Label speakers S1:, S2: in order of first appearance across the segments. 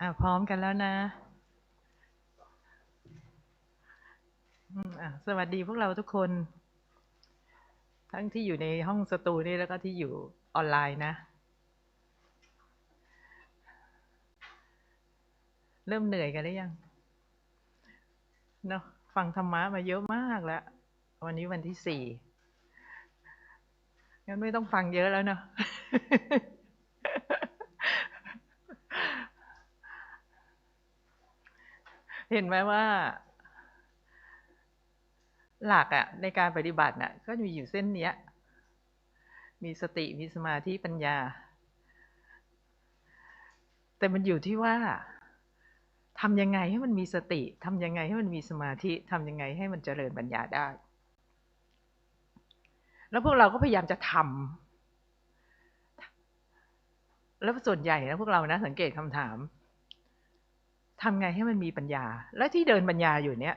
S1: อ่าพร้อมกันแล้วนะอะสวัสดีพวกเราทุกคน ทั้งที่อยู่ในห้องสตูนี่แล้วก็ที่อยู่ออนไลน์นะ เริ่มเหนื่อยกันหรือยังเนาะฟังธรรมะมาเยอะมากแล้ว วันนี้วันที่สี่งั้นไม่ต้องฟังเยอะแล้วเนาะ เห็นไหมว่า หลักอะในการปฏิบัติน่ะ ก็มีอยู่เส้นเนี้ย มีสติมีสมาธิปัญญา แต่มันอยู่ที่ว่าทำยังไงให้มันมีสติทำยังไงให้มันมีสมาธิทำยังไงให้มันเจริญปัญญาได้ แล้วพวกเราก็พยายามจะทำแล้วส่วนใหญ่นะพวกเรานะสังเกตคำถาม ทำไงให้มันมีปัญญา และที่เดินปัญญาอยู่เนี้ย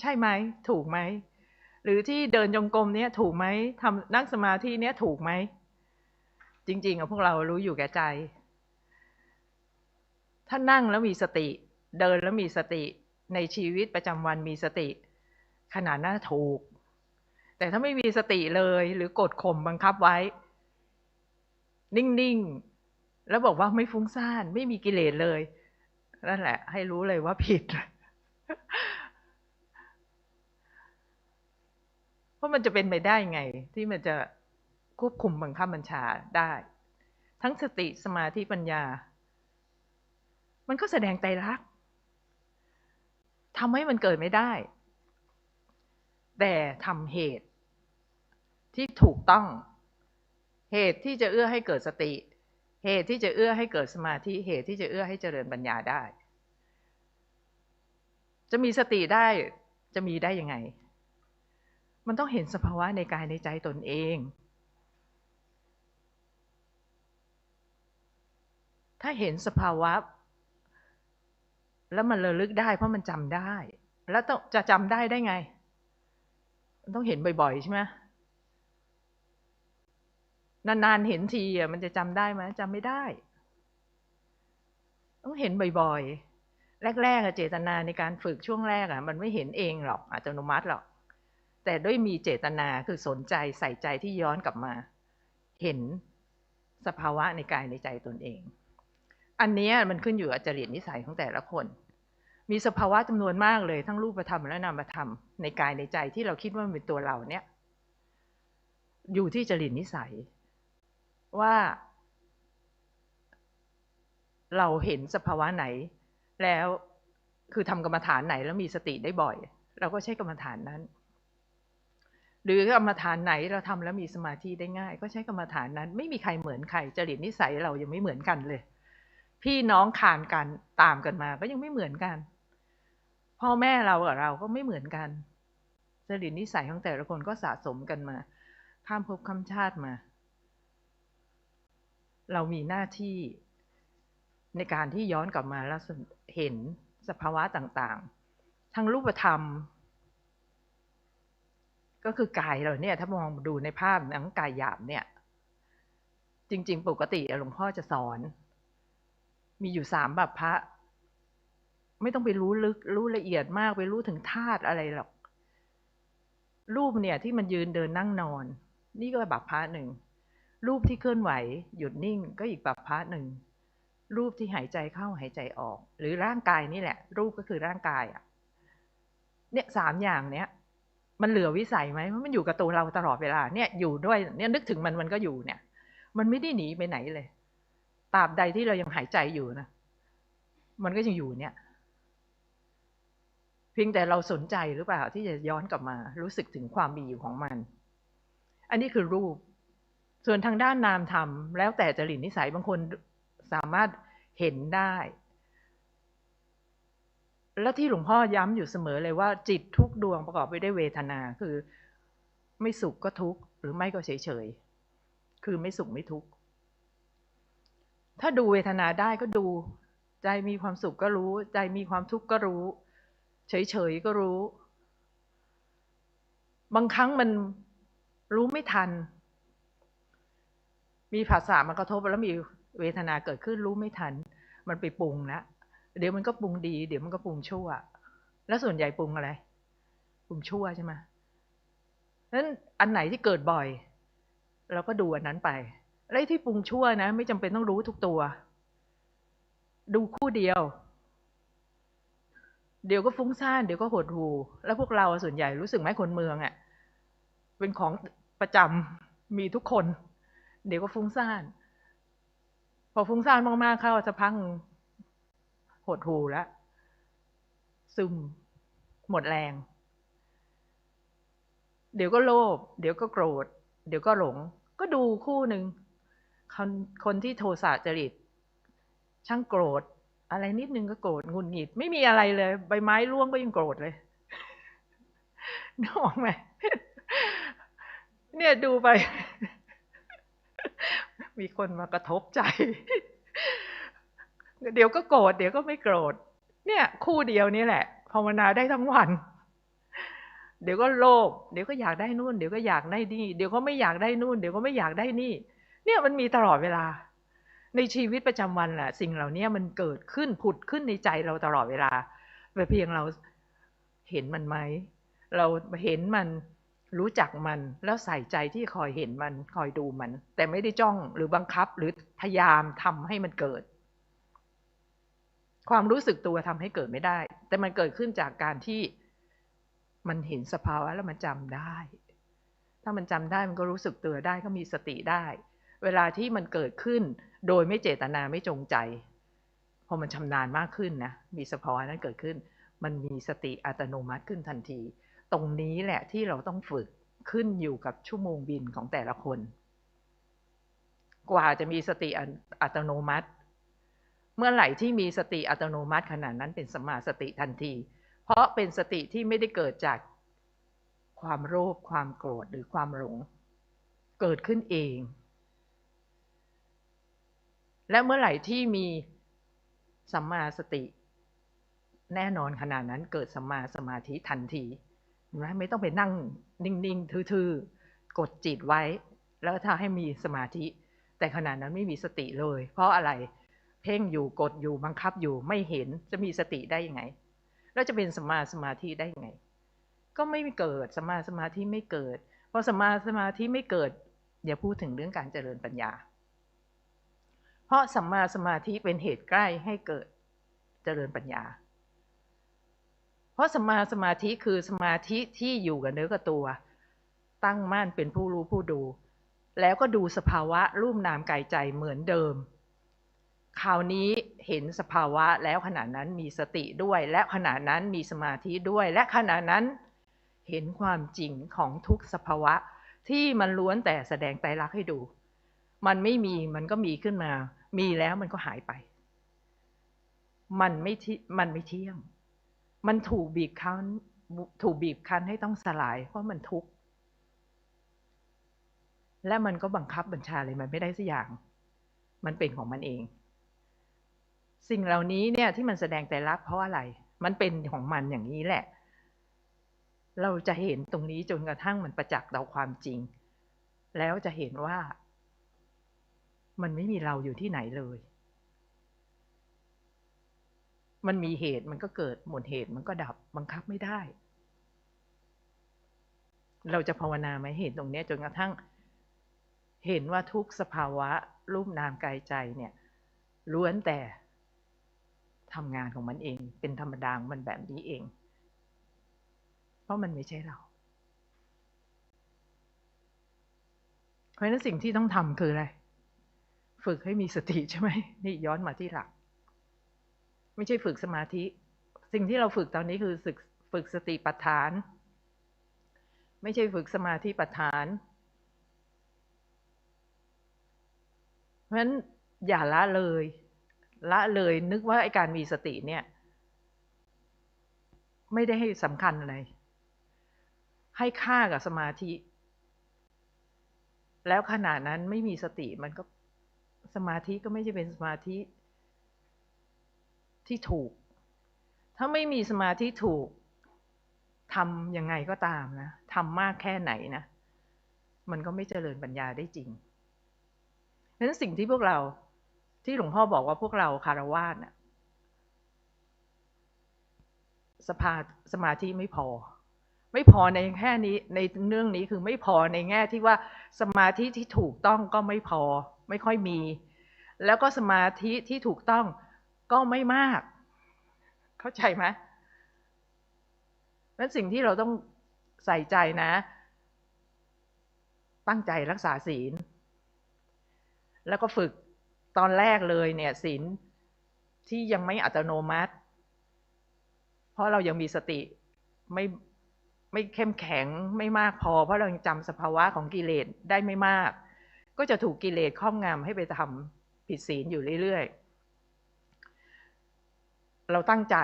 S1: ใช่ไหมถูกไหมหรือที่เดินจงกรมเนี้ยถูกไหมทำนั่งสมาธิเนี้ยถูกไหมจริง ๆอะพวกเรารู้อยู่แก่ใจ ถ้านั่งแล้วมีสติ เดินแล้วมีสติในชีวิตประจำวันมีสติ ขนาดนั้นถูก แต่ถ้าไม่มีสติเลยหรือกดข่มบังคับไว้ นิ่ง ๆ แล้วบอกว่าไม่ฟุ้งซ่าน ไม่มีกิเลสเลย นั่นแหละ ให้รู้เลยว่าผิด เพราะมันจะเป็นไปได้ไง ที่มันจะควบคุมบังคับบัญชาได้ ทั้งสติสมาธิปัญญา มันก็แสดงใจรักทำให้มันเกิดไม่ได้ แต่ทำเหตุที่ถูกต้อง เหตุที่จะเอื้อให้เกิดสติ เหตุที่จะเอื้อให้เกิดสมาธิเหตุที่จะเอื้อให้เจริญปัญญาได้ จะมีสติได้จะมีได้ยังไง มันต้องเห็นสภาวะในกายในใจตนเอง ถ้าเห็นสภาวะ แล้วมันระลึกได้เพราะมันจำได้ แล้วต้องจะจำได้ได้ไง มันต้องเห็นบ่อยๆใช่ไหม นานๆเห็นทีอะมันจะจำได้ไหมจำไม่ได้ ต้องเห็นบ่อยๆ แรกๆเจตนาในการฝึกช่วงแรกอะมันไม่เห็นเองหรอกอัตโนมัติหรอก แต่ด้วยมีเจตนาคือสนใจใส่ใจที่ย้อนกลับมา เห็นสภาวะในกายในใจตนเอง อันนี้มันขึ้นอยู่กับจริตนิสัยของแต่ละคน มีสภาวะจำนวนมากเลยทั้งรูปธรรมและนามธรรมในกายในใจที่เราคิดว่ามันเป็นตัวเราเนี่ย อยู่ที่จริตนิสัย ว่า เราเห็นสภาวะไหน แล้วคือทำกรรมฐานไหนแล้วมีสติได้บ่อย เราก็ใช้กรรมฐานนั้น หรือกรรมฐานไหนเราทำแล้วมีสมาธิได้ง่าย ก็ใช้กรรมฐานนั้น ไม่มีใครเหมือนใครจริตนิสัยเรายังไม่เหมือนกันเลย พี่น้องขานกันตามกันมาก็ยังไม่เหมือนกัน พ่อแม่เรากับเราก็ไม่เหมือนกันจริตนิสัยของแต่ละคนก็สะสมกันมา ข้ามภพข้ามชาติมา เรามีหน้าที่ในการที่ย้อนกลับมาแล้วเห็นสภาวะต่างๆ ทั้งรูปธรรม ก็คือกายเราเนี่ย ถ้ามองดูในภาพทั้งกายหยาบเนี่ย จริง ๆ ปกติหลวงพ่อจะสอน มีอยู่สามแบบพระ ไม่ต้องไปรู้ลึกรู้ละเอียดมากไปรู้ถึงธาตุอะไรหรอก รูปเนี่ยที่มันยืนเดินนั่งนอน นี่ก็แบบพระหนึ่ง รูปที่เคลื่อนไหว หยุดนิ่งก็อีกปับพาร์ทหนึ่ง รูปที่หายใจเข้าหายใจออก หรือร่างกายนี่แหละ รูปก็คือร่างกายอะเนี่ยสามอย่างเนี้ยมันเหลือวิสัยไหมมันอยู่กับตัวเราตลอดเวลาเนี่ยอยู่ด้วยเนี่ยนึกถึงมันมันก็อยู่เนี่ย มันไม่ได้หนีไปไหนเลยตราบใดที่เรายังหายใจอยู่นะมันก็ยังอยู่เนี่ย เพียงแต่เราสนใจหรือเปล่าที่จะย้อนกลับมา รู้สึกถึงความมีอยู่ของมัน อันนี้คือรูป ส่วนทางด้านนามธรรม แล้วแต่จริตนิสัยบางคนสามารถเห็นได้ และที่หลวงพ่อย้ำอยู่เสมอเลยว่า จิตทุกดวงประกอบไปด้วยเวทนาคือ ไม่สุขก็ทุกข์หรือไม่ก็เฉยเฉยคือไม่สุขไม่ทุกข์ถ้าดูเวทนาได้ก็ดู ใจมีความสุขก็รู้ ใจมีความทุกข์ก็รู้ เฉยเฉยก็รู้ บางครั้งมันรู้ไม่ทัน มีภาษามากระทบแล้วมีเวทนาเกิดขึ้นรู้ไม่ทัน มันไปปรุงแล้วเดี๋ยวมันก็ปรุงดี เดี๋ยวมันก็ปรุงชั่ว แล้วส่วนใหญ่ปรุงอะไร ปรุงชั่วใช่ไหมนั้นอันไหนที่เกิดบ่อย เราก็ดูอันนั้นไปแล้ที่ปรุงชั่วนะ ไม่จำเป็นต้องรู้ทุกตัว ดูคู่เดียว เดี๋ยวก็ฟุ้งซ่านเดี๋ยวก็หดหูแล้วพวกเราส่วนใหญ่รู้สึกไหมคนเมืองอะ่ะเป็นของประจำมีทุกคน เดี๋ยวก็ฟุ้งซ่าน พอฟุ้งซ่านมากๆเข้าจะพังหดหูแล้วซึม หมดแรง เดี๋ยวก็โลภเดี๋ยวก็โกรธ เดี๋ยวก็หลง ก็ดูคู่หนึ่งคนคนที่โทสะจริต ช่างโกรธ อะไรนิดนึงก็โกรธงุนหงิด ไม่มีอะไรเลย ใบไม้ร่วงก็ยังโกรธเลยนึกออกไหมเนี่ยดูไป มีคนมากระทบใจ เดี๋ยวก็โกรธเดี๋ยวก็ไม่โกรธ เนี่ย คู่เดียวนี่แหละภาวนาได้ทั้งวัน เดี๋ยวก็โลภเดี๋ยวก็อยากได้นู่น เดี๋ยวก็อยากได้นี่ เดี๋ยวก็ไม่อยากได้นู่น เดี๋ยวก็ไม่อยากได้นี่ เนี่ยมันมีตลอดเวลา ในชีวิตประจำวันแหละสิ่งเหล่านี้มันเกิดขึ้นผุดขึ้นในใจเราตลอดเวลาแต่เพียงเราเห็นมันไหม เราเห็นมัน รู้จักมันแล้วใส่ใจที่คอยเห็นมันคอยดูมัน แต่ไม่ได้จ้องหรือบังคับหรือพยายามทำให้มันเกิด ความรู้สึกตัวทำให้เกิดไม่ได้ แต่มันเกิดขึ้นจากการที่มันเห็นสภาวะแล้วมันจำได้ ถ้ามันจำได้มันก็รู้สึกตัวได้ก็มีสติได้ เวลาที่มันเกิดขึ้น โดยไม่เจตนาไม่จงใจพอมันชำนาญมากขึ้นนะมีสภาวะนั้นเกิดขึ้น มันมีสติอัตโนมัติขึ้นทันที ตรงนี้แหละที่เราต้องฝึกขึ้นอยู่กับชั่วโมงบินของแต่ละคน กว่าจะมีสติอัตโนมัติ เมื่อไหร่ที่มีสติอัตโนมัติขนาดนั้นเป็นสมาสติทันที เพราะเป็นสติที่ไม่ได้เกิดจากความโลภความโกรธหรือความหลง เกิดขึ้นเอง และเมื่อไหร่ที่มีสัมมาสติ แน่นอนขนาดนั้นเกิดสัมมาสมาธิทันที นะไม่ต้องไปนั่งนิ่ง ๆ ทื่อ ๆ กดจิตไว้ แล้วถ้าให้มีสมาธิ แต่ขณะนั้นไม่มีสติเลย เพราะอะไรเพ่งอยู่กดอยู่บังคับอยู่ไม่เห็นจะมีสติได้ยังไง แล้วจะเป็นสมาสมาธิได้ยังไง ก็ไม่เกิดสมาสมาธิไม่เกิดพอสมาสมาธิไม่เกิดอย่าพูดถึงเรื่องการเจริญปัญญา เพราะสัมมาสมาธิเป็นเหตุใกล้ให้เกิดเจริญปัญญา เพราะสมาสมาธิคือสมาธิที่อยู่กับเนื้อกับตัว ตั้งมั่นเป็นผู้รู้ผู้ดู แล้วก็ดูสภาวะรูปนามกายใจเหมือนเดิม คราวนี้เห็นสภาวะแล้วขณะนั้นมีสติด้วย และขณะนั้นมีสมาธิด้วย และขณะนั้นเห็นความจริงของทุกสภาวะที่มันล้วนแต่แสดงไตรลักษณ์ให้ดู มันไม่มีมันก็มีขึ้นมา มีแล้วมันก็หายไป มันไม่ที่มันไม่เที่ยง มันถูกบีบคั้นถูกบีบคั้นให้ต้องสลาย เพราะมันทุกข์และมันก็บังคับบัญชาเลยมันไม่ได้สักอย่าง มันเป็นของมันเอง สิ่งเหล่านี้เนี่ยที่มันแสดงแต่รักเพราะอะไร มันเป็นของมันอย่างนี้แหละ เราจะเห็นตรงนี้จนกระทั่งมันประจักษ์เราความจริง แล้วจะเห็นว่า มันไม่มีเราอยู่ที่ไหนเลย มันมีเหตุมันก็เกิดหมดเหตุมันก็ดับบังคับไม่ได้ เราจะภาวนาไหมเห็นตรงนี้จนกระทั่ง เห็นว่าทุกสภาวะรูปนามกายใจเนี่ยล้วนแต่ทำงานของมันเอง เป็นธรรมดามันแบบนี้เอง เพราะมันไม่ใช่เรา เพราะนั้นสิ่งที่ต้องทำคืออะไร ฝึกให้มีสติใช่ไหมนี่ย้อนมาที่หลัก ไม่ใช่ฝึกสมาธิ สิ่งที่เราฝึกตอนนี้คือฝึกฝึกสติปัฏฐาน ไม่ใช่ฝึกสมาธิปัฏฐาน เพราะฉะนั้นอย่าละเลย ละเลยนึกว่าไอการมีสติเนี่ย ไม่ได้ให้สำคัญอะไร ให้ค่ากับสมาธิ แล้วขณะนั้นไม่มีสติมันก็สมาธิก็ไม่ใช่เป็นสมาธิ ที่ถูก ถ้าไม่มีสมาธิถูกทำยังไงก็ตามนะทำมากแค่ไหนนะ มันก็ไม่เจริญปัญญาได้จริงดังนั้นสิ่งที่พวกเราที่หลวงพ่อบอกว่าพวกเราคารวะน่ะสภาสมาธิไม่พอ ไม่พอในแค่นี้ในเรื่องนี้คือไม่พอในแง่ที่ว่าสมาธิที่ถูกต้องก็ไม่พอ ไม่ค่อยมี แล้วก็สมาธิที่ถูกต้อง ก็ไม่มาก เข้าใจไหมนั้นสิ่งที่เราต้องใส่ใจนะ ตั้งใจรักษาศีล แล้วก็ฝึกตอนแรกเลยเนี่ยศีลที่ยังไม่อัตโนมัติ เพราะเรายังมีสติไม่ไม่เข้มแข็งไม่มากพอ เพราะเรายังจำสภาวะของกิเลสได้ไม่มาก ก็จะถูกกิเลสครอบงำให้ไปทำผิดศีลอยู่เรื่อยๆ เราตั้งใจ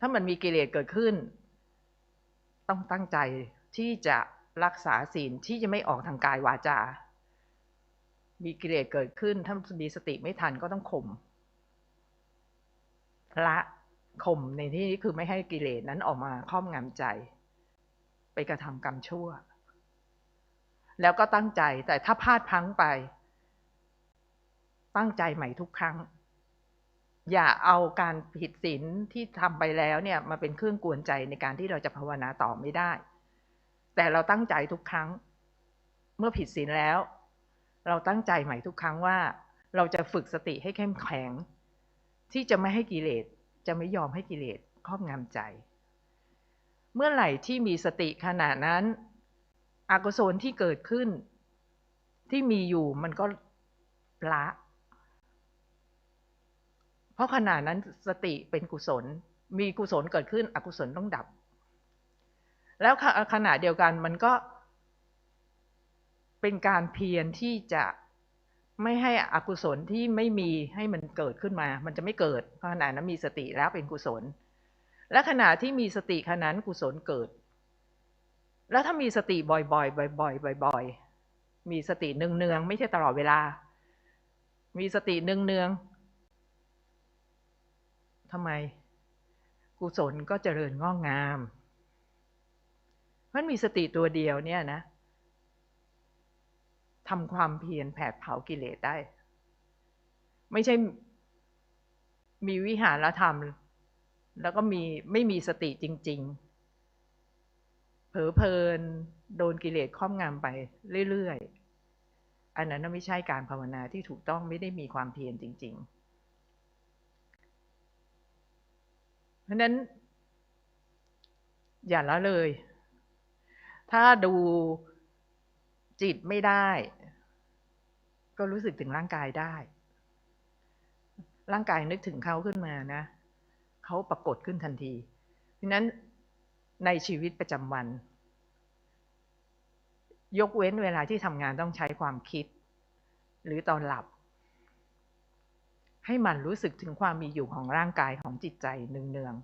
S1: ถ้ามันมีกิเลสเกิดขึ้น ต้องตั้งใจที่จะรักษาศีลที่จะไม่ออกทางกายวาจา มีกิเลสเกิดขึ้น ถ้ามีสติไม่ทันก็ต้องข่มละข่มในที่นี้คือไม่ให้กิเลสนั้นออกมาครอบงำใจ ไปกระทำกรรมชั่ว แล้วก็ตั้งใจแต่ถ้าพลาดพังไป ตั้งใจใหม่ทุกครั้ง อย่าเอาการผิดศีลที่ทำไปแล้วเนี่ยมาเป็นเครื่องกวนใจในการที่เราจะภาวนาต่อไม่ได้ แต่เราตั้งใจทุกครั้ง เมื่อผิดศีลแล้ว เราตั้งใจใหม่ทุกครั้งว่า เราจะฝึกสติให้เข้มแข็ง ที่จะไม่ให้กิเลสจะไม่ยอมให้กิเลสครอบงำใจ เมื่อไหร่ที่มีสติขณะนั้นอกุศลที่เกิดขึ้น ที่มีอยู่มันก็ละ ราะขณะนั้นสติเป็นกุศล มีกุศลเกิดขึ้น อกุศลต้องดับ แล้วขณะเดียวกันมันก็ เป็นการเพียรที่จะไม่ให้อกุศลที่ไม่มีให้มันเกิดขึ้นมา มันจะไม่เกิดเพราะขณะนั้นมีสติแล้วเป็นกุศล และขณะที่มีสติขณะนั้นกุศลเกิด แล้วถ้ามีสติบ่อยๆ บ่อยๆ บ่อย ๆ มีสติเนืองๆไม่ใช่ตลอดเวลา มีสติเนืองๆ ทำไมกุศลก็เจริญงอกงาม มันมีสติตัวเดียวเนี่ยนะทำความเพียรแผดเผากิเลสได้ ไม่ใช่มีวิหารธรรม แล้วก็มีไม่มีสติจริง ๆ เผลอเพลิน โดนกิเลสครอบงำไปเรื่อย ๆ อันนั้นไม่ใช่การภาวนาที่ถูกต้องไม่ได้มีความเพียรจริง ๆ เพ ราะนั้น อย่าละเลย ถ้าดูจิตไม่ได้ ก็รู้สึกถึงร่างกายได้ ร่างกายนึกถึงเขาขึ้นมานะเขาปรากฏขึ้นทันทีดังนั้นในชีวิตประจำวัน ยกเว้นเวลาที่ทำงานต้องใช้ความคิด หรือตอนหลับ ให้มันรู้สึกถึงความมีอยู่ของร่างกายของจิตใจเนืองเนือง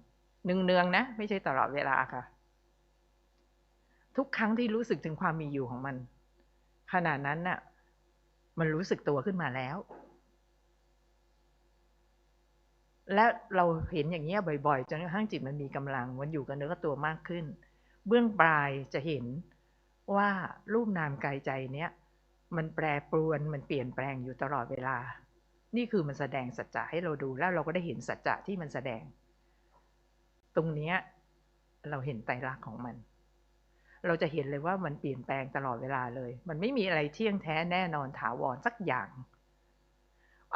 S1: เนืองเนืองนะ ไม่ใช่ตลอดเวลาค่ะ ทุกครั้งที่รู้สึกถึงความมีอยู่ของมัน ขณะนั้นน่ะ มันรู้สึกตัวขึ้นมาแล้ว และเราเห็นอย่างเงี้ยบ่อยๆจนกระทั่งจิตมันมีกำลังมันอยู่กับเนื้อกับตัวมากขึ้น เบื้องปลายจะเห็นว่ารูปนามกายใจเนี้ยมันแปรปรวนมันเปลี่ยนแปลงอยู่ตลอดเวลา นี่คือมันแสดงสัจจะให้เราดูแล้วเราก็ได้เห็นสัจจะที่มันแสดง ตรงนี้เราเห็นไตรลักษณ์ของมัน เราจะเห็นเลยว่ามันเปลี่ยนแปลงตลอดเวลาเลย มันไม่มีอะไรเที่ยงแท้แน่นอนถาวรสักอย่าง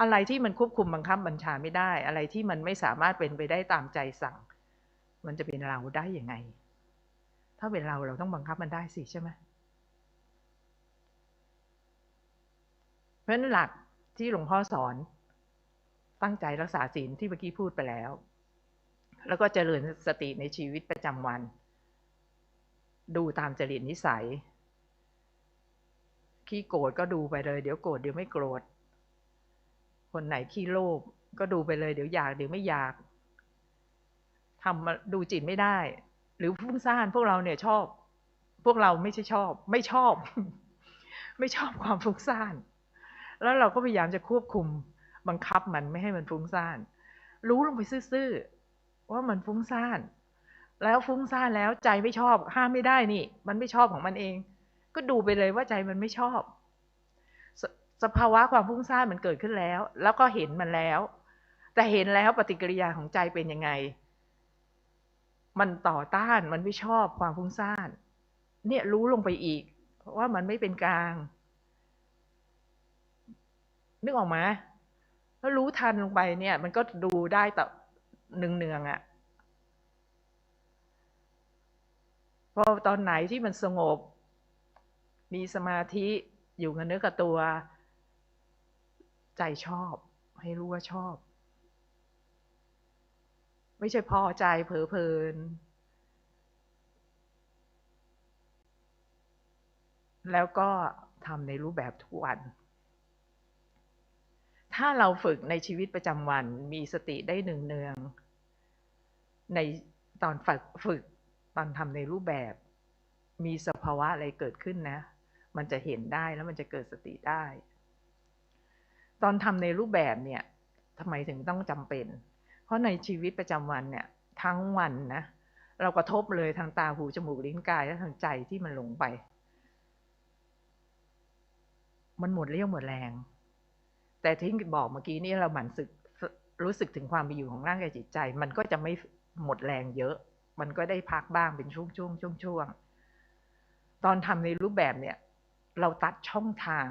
S1: อะไรที่มันควบคุมบังคับบัญชาไม่ได้ อะไรที่มันไม่สามารถเป็นไปได้ตามใจสั่ง มันจะเป็นเราได้ยังไง ถ้าเป็นเราเราต้องบังคับมันได้สิใช่ไหมเพราะนั้นหลัก ที่หลวงพ่อสอนตั้งใจรักษาศีลที่เมื่อกี้พูดไปแล้ว แล้วก็เจริญสติในชีวิตประจำวัน ดูตามจริตนิสัย ขี้โกรธก็ดูไปเลย เดี๋ยวโกรธเดี๋ยวไม่โกรธ คนไหนขี้โลภก็ดูไปเลยเดี๋ยวอยากเดี๋ยวไม่อยากทำดูจิตไม่ได้ หรือฟุ้งซ่านพวกเราเนี่ยชอบ พวกเราไม่ใช่ชอบ ไม่ชอบ ไม่ชอบความฟุ้งซ่าน แล้วเราก็พยายามจะควบคุมบังคับมันไม่ให้มันฟุ้งซ่าน รู้ลงไปซื่อๆว่ามันฟุ้งซ่าน แล้วฟุ้งซ่านแล้วใจไม่ชอบห้ามไม่ได้นี่ มันไม่ชอบของมันเอง ก็ดูไปเลยว่าใจมันไม่ชอบสสภาวะความฟุ้งซ่านมันเกิดขึ้นแล้ว แล้วก็เห็นมันแล้ว แต่เห็นแล้วปฏิกิริยาของใจเป็นยังไง มันต่อต้านมันไม่ชอบความฟุ้งซ่าน เนี่ยรู้ลงไปอีกว่ามันไม่เป็นกลาง นึกออกมแล้วรู้ทันลงไปเนี่ย มันก็ดูได้แต่เนืองๆอะ่ะพอตอนไหนที่มันสงบ มีสมาธิอยู่กับเนื้อกับตัว ใจชอบ ให้รู้ว่าชอบ ไม่ใช่พอใจเผลอเพลิน แล้วก็ทำในรูปแบบทุกวัน ถ้าเราฝึกในชีวิตประจำวันมีสติได้หนึ่งเนือง ในตอนฝึกฝึกตอนทำในรูปแบบ มีสภาวะอะไรเกิดขึ้นนะ มันจะเห็นได้แล้วมันจะเกิดสติได้ ตอนทำในรูปแบบเนี่ยทำไมถึงต้องจำเป็น เพราะในชีวิตประจำวันเนี่ยทั้งวันนะเรากระทบเลยทางตาหูจมูกลิ้นกายและทางใจที่มันหลงไป มันหมดเรี่ยวหมดแรง แต่ที่บอกเมื่อกี้นี่เราหมั่นสึกรู้สึกถึงความมีอยู่ของร่างกายจิตใจ มันก็จะไม่หมดแรงเยอะ มันก็ได้พักบ้างเป็นช่วงช่วงช่วงช่วงตอนทำในรูปแบบเนี่ย เราตัดช่องทาง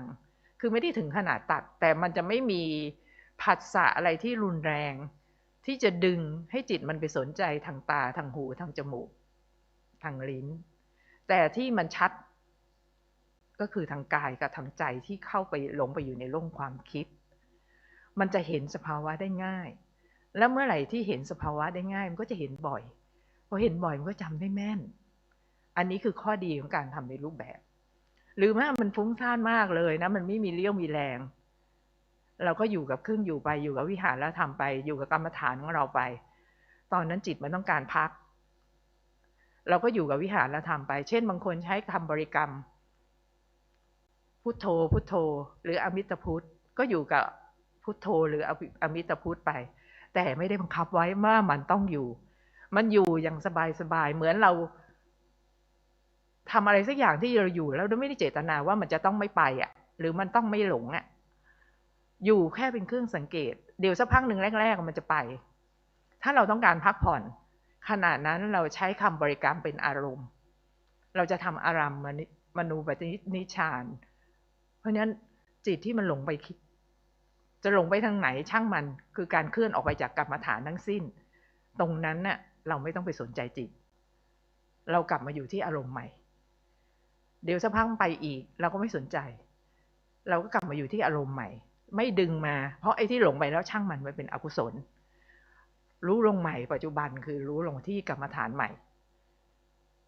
S1: คือไม่ได้ถึงขนาดตัด แต่มันจะไม่มีผัสสะอะไรที่รุนแรง ที่จะดึงให้จิตมันไปสนใจทางตาทางหูทางจมูก ทางลิ้น แต่ที่มันชัด ก็คือทางกายกับทางใจที่เข้าไปหลงไปอยู่ในโลกความคิด มันจะเห็นสภาวะได้ง่าย แล้วเมื่อไหร่ที่เห็นสภาวะได้ง่าย มันก็จะเห็นบ่อยพอเห็นบ่อยมันก็จำได้แม่น อันนี้คือข้อดีของการทำในรูปแบบ หรือว่ามันฟุ้งซ่านมากเลยนะ มันไม่มีเลี้ยวมีแรง เราก็อยู่กับเครื่องอยู่ไปอยู่กับวิหารแล้วทำไป อยู่กับกรรมฐานของเราไป ตอนนั้นจิตมันต้องการพัก เราก็อยู่กับวิหารแล้วทำไป เช่น บางคนใช้คำบริกรรมพุทโธพุทโธ หรืออมิตพุทธก็อยู่กับ พุทโธหรืออมิตพุทไป แต่ไม่ได้บังคับไว้ว่ามันต้องอยู่ มันอยู่อย่างสบายๆเหมือนเราทำอะไรสักอย่างที่เราอยู่แล้วไม่ได้เจตนาว่ามันจะต้องไม่ไปอะ หรือมันต้องไม่หลงอะ อยู่แค่เป็นเครื่องสังเกต เดี๋ยวสักพักหนึ่งแรก ๆ มันจะไป ถ้าเราต้องการพักผ่อน ขณะนั้นเราใช้คำบริกรรมเป็นอารมณ์ เราจะทำอารมณ์มนูปฏินิชาน เพราะฉะนั้นจิตที่มันหลงไปคิด จะหลงไปทางไหนช่างมันคือการเคลื่อนออกไปจากกรรมฐานทั้งสิ้น ตรงนั้นน่ะเราไม่ต้องไปสนใจจิต เรากลับมาอยู่ที่อารมณ์ใหม่ เดี๋ยวสักพักไปอีก เราก็ไม่สนใจ เราก็กลับมาอยู่ที่อารมณ์ใหม่ ไม่ดึงมา เพราะไอ้ที่หลงไปแล้วช่างมันมันเป็นอกุศล รู้ลงใหม่ปัจจุบันคือรู้ลงที่กรรมฐานใหม่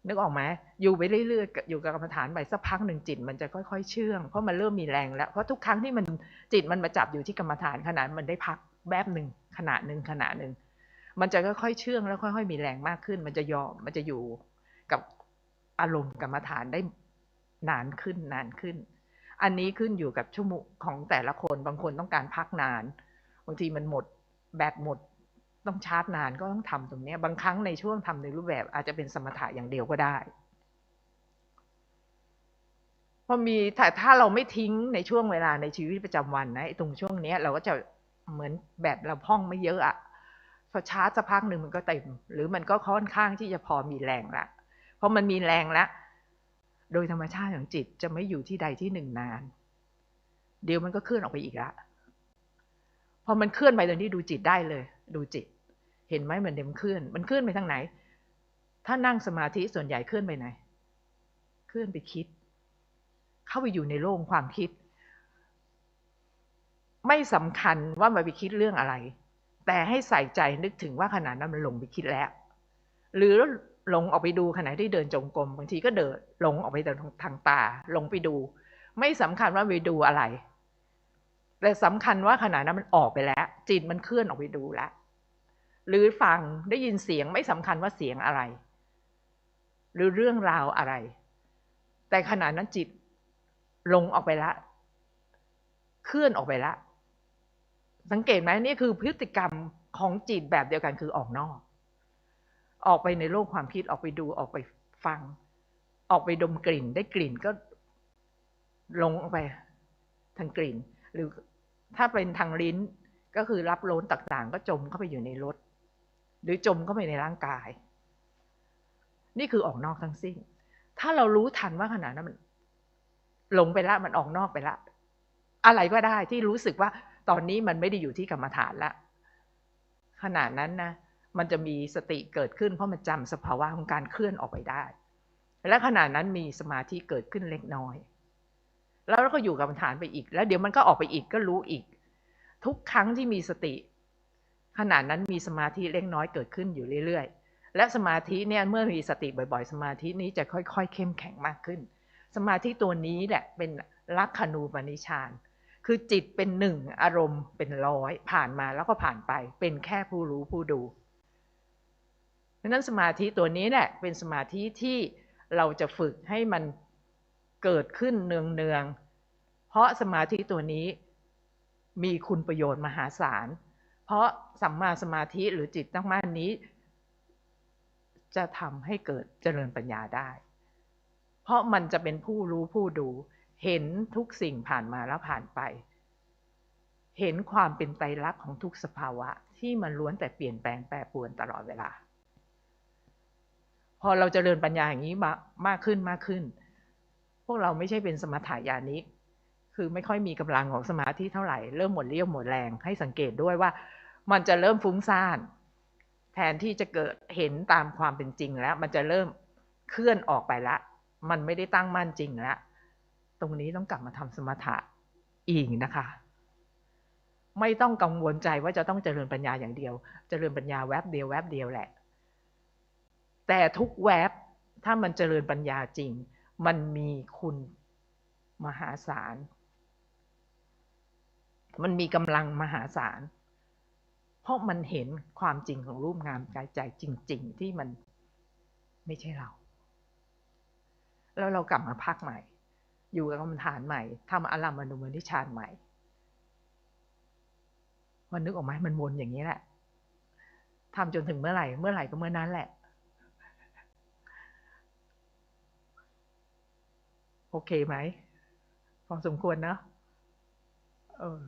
S1: นึกออกไหมอยู่ไปเรื่อยๆอยู่กับกรรมฐานไปสักพักหนึ่งจิตมันจะค่อยๆเชื่องเพราะมันเริ่มมีแรงแล้วเพราะทุกครั้งที่มันจิตมันมาจับอยู่ที่กรรมฐานขนาดมันได้พักแบบหนึ่งขณะหนึ่งขณะหนึ่งมันจะค่อยๆเชื่องแล้วค่อย ๆ มีแรงมากขึ้น มันจะยอมมันจะอยู่กับอารมณ์กรรมฐานได้นานขึ้นนานขึ้น อันนี้ขึ้นอยู่กับชั่วโมงของแต่ละคนบางคนต้องการพักนาน บางทีมันหมดแบตหมด ต้องชาร์จนานก็ต้องทำตรงนี้บางครั้งในช่วงทำในรูปแบบอาจจะเป็นสมถะอย่างเดียวก็ได้พอมีถ้าถ้าเราไม่ทิ้งในช่วงเวลาในชีวิตประจำวันนะตรงช่วงนี้เราก็จะเหมือนแบบเราพ่องไม่เยอะอะพอชาร์จสักพักหนึ่งมันก็เต็ม หรือมันก็ค่อนข้างที่จะพอมีแรงละเพราะมันมีแรงล้วโดยธรรมชาติของจิตจะไม่อยู่ที่ใดที่หนึ่งนาน เดี๋ยวมันก็เคลื่อนออกไปอีกละ พอมันเคลื่อนไปตอนนี้ดูจิตได้เลย ดูจิต เห็นไหมมันเดี๋ยวมันเคลื่อน มันเคลื่อนไปทางไหน ถ้านั่งสมาธิส่วนใหญ่เคลื่อนไปไหน เคลื่อนไปคิด เข้าไปอยู่ในโลกความคิด ไม่สำคัญว่ามันไปคิดเรื่องอะไร แต่ให้ใส่ใจนึกถึงว่าขณะนั้นมันหลงไปคิดแล้ว หรือหลงออกไปดูขณะที่เดินจงกรมบางทีก็เดินหลงออกไปทางตาหลงไปดู ไม่สำคัญว่าไปดูอะไร แต่สำคัญว่าขณะนั้นมันออกไปแล้ว จิตมันเคลื่อนออกไปดูแล้ว หรือฟังได้ยินเสียงไม่สำคัญว่าเสียงอะไร หรือเรื่องราวอะไร แต่ขณะนั้นจิตลงออกไปละ เคลื่อนออกไปละ สังเกตไหมนี่คือพฤติกรรมของจิตแบบเดียวกันคือออกนอก ออกไปในโลกความคิดออกไปดูออกไปฟัง ออกไปดมกลิ่น ได้กลิ่นก็ลงออกไปทางกลิ่น หรือ ถ้าเป็นทางลิ้นก็คือรับรสต่างๆ ก็จมเข้าไปอยู่ในรสหรือจมเข้าไปในร่างกาย นี่คือออกนอกทั้งสิ้น ถ้าเรารู้ทันว่าขณะนั้นมัน หลงไปละมันออกนอกไปละ อะไรก็ได้ที่รู้สึกว่าตอนนี้มันไม่ได้อยู่ที่กรรมฐานละ ขณะนั้นนะมันจะมีสติเกิดขึ้น เพราะมันจำสภาวะของการเคลื่อนออกไปได้ และขณะนั้นมีสมาธิเกิดขึ้นเล็กน้อย แล้วก็อยู่กับฐานไปอีก แล้วเดี๋ยวมันก็ออกไปอีกก็รู้อีก ทุกครั้งที่มีสติ ขณะนั้นมีสมาธิเล็กน้อยเกิดขึ้นอยู่เรื่อยๆ และสมาธิเนี่ยเมื่อมีสติบ่อยๆ สมาธินี้จะค่อยๆ เข้มแข็งมากขึ้น สมาธิตัวนี้แหละเป็นลักขณูปนิชานคือจิตเป็นหนึ่งอารมณ์เป็นร้อยผ่านมาแล้วก็ผ่านไป เป็นแค่ผู้รู้ผู้ดูดังนั้นสมาธิตัวนี้แหละเป็นสมาธิที่เราจะฝึกให้มัน เกิดขึ้นเนืองๆ เพราะสมาธิตัวนี้มีคุณประโยชน์มหาศาล เพราะสัมมาสมาธิหรือจิตตั้งมั่นนี้ จะทำให้เกิดเจริญปัญญาได้ เพราะมันจะเป็นผู้รู้ผู้ดู เห็นทุกสิ่งผ่านมาแล้วผ่านไป เห็นความเป็นไตรลักษณ์ของทุกสภาวะที่มันล้วนแต่เปลี่ยนแปลงแปรปรวนตลอดเวลา พอเราจเจริญปัญญาอย่างนี้มามากขึ้นมากขึ้น พวกเราไม่ใช่เป็นสมถายานิกคือไม่ค่อยมีกำลังของสมาธิเท่าไหร่ เริ่มหมดเรี่ยวหมดแรงให้สังเกตด้วยว่า มันจะเริ่มฟุ้งซ่าน แทนที่จะเกิดเห็นตามความเป็นจริงแล้ว มันจะเริ่มเคลื่อนออกไปละ มันไม่ได้ตั้งมั่นจริงแล้วตรงนี้ต้องกลับมาทำสมถะอีกนะคะ ไม่ต้องกังวลใจว่าจะต้องเจริญปัญญาอย่างเดียว เจริญปัญญาแวบเดียวแวบเดียวแหละ แต่ทุกแวบถ้ามันเจริญปัญญาจริง มันมีคุณมหาศาล มันมีกำลังมหาศาล เพราะมันเห็นความจริงของรูปงามกายใจจริง ๆ ที่มันไม่ใช่เรา แล้วเรากลับมาพักใหม่ อยู่กับกรรมฐานใหม่ทำอารามอนุมนิชานใหม่ มันนึกออกไหมมันวนอย่างนี้แหละทำจนถึงเมื่อไหร่ เมื่อไหร่ก็เมื่อนั้นแหละ โอเคไหม พอสมควรเนาะเออ